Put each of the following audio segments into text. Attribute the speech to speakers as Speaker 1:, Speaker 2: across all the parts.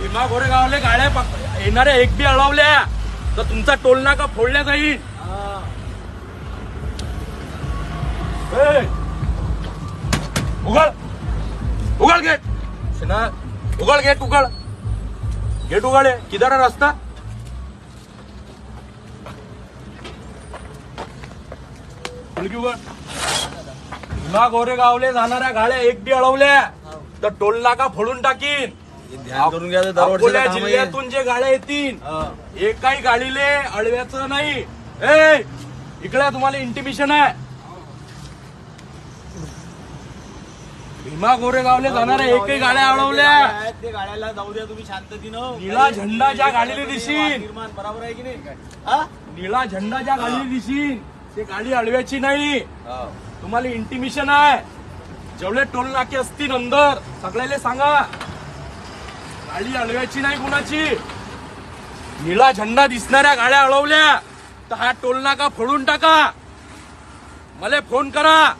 Speaker 1: भीमा गोरेगावले गाड्या पक- येणाऱ्या एक बी अडवल्या. तर तुमचा टोल नाका फोडल्या जाईल. ए! उघड. उघड गेट उघड गेट उघड. गेट उघड आहे किधर रस्ता? मुलगी उघड. भीमा गोरेगावले जाणाऱ्या गाड्या एक बी अडवल्या. तर टोल नाका फोडून टाकीन.
Speaker 2: ध्यान करून घ्या दरवर्षी
Speaker 1: अकोला जिल्ह्यातून जे गाड्या येतील एकाही गाडीले अडव्याचं नाही. ए इकडे तुम्हाला इंटिमेशन आहे. भीमा गोरेगावले जाणाऱ्या एकही गाड्या अडवल्या.
Speaker 2: ते गाड्याला जाऊ द्या तुम्ही शांततेनं.
Speaker 1: निळा झेंडा ज्या गाडीला दिसीन
Speaker 2: निर्माण बरोबर आहे की नाही? हा?
Speaker 1: निळा झेंडा ज्या गाडीला दिसीन ते गाडी अडव्याची नाही. तुम्हाला इंटिमेशन आहे. जेवढे टोल नाके असतील अंदर सगळ्याले सांगा. गाडी अडवायची नाही कुणाची? निळा झंडा दिसणाऱ्या गाड्या अडवल्या तर हा टोल नाका फोडून टाका. मला फोन करा.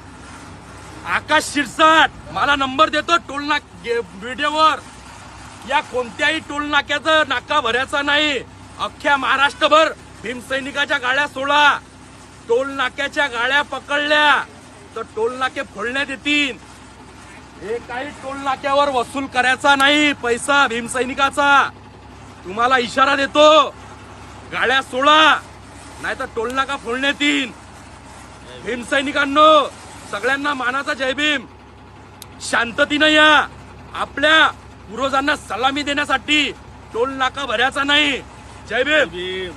Speaker 1: आकाश शिरसाट मला नंबर देतो टोल नाक व्हिडिओवर. या कोणत्याही टोल नाक्याचं नाका भरायचा नाही. अख्ख्या महाराष्ट्रभर भीमसैनिकाच्या गाड्या सोडा. टोल नाक्याच्या गाड्या पकडल्या. तर टोल नाके फोडण्यात येतील. हे काही टोल नाक्यावर वसूल करायचा नाही पैसा भीमसैनिकाचा तुम्हाला इशारा देतो गाड्या सोडा नाही तर टोल नाका फोडण्यात येईल भीमसैनिकांनो सगळ्यांना मानाचा जय भीम. शांततीनं या. आपल्या पूर्वजांना सलामी देण्यासाठी टोल नाका भरायचा नाही. जय भीम.
Speaker 2: भीम.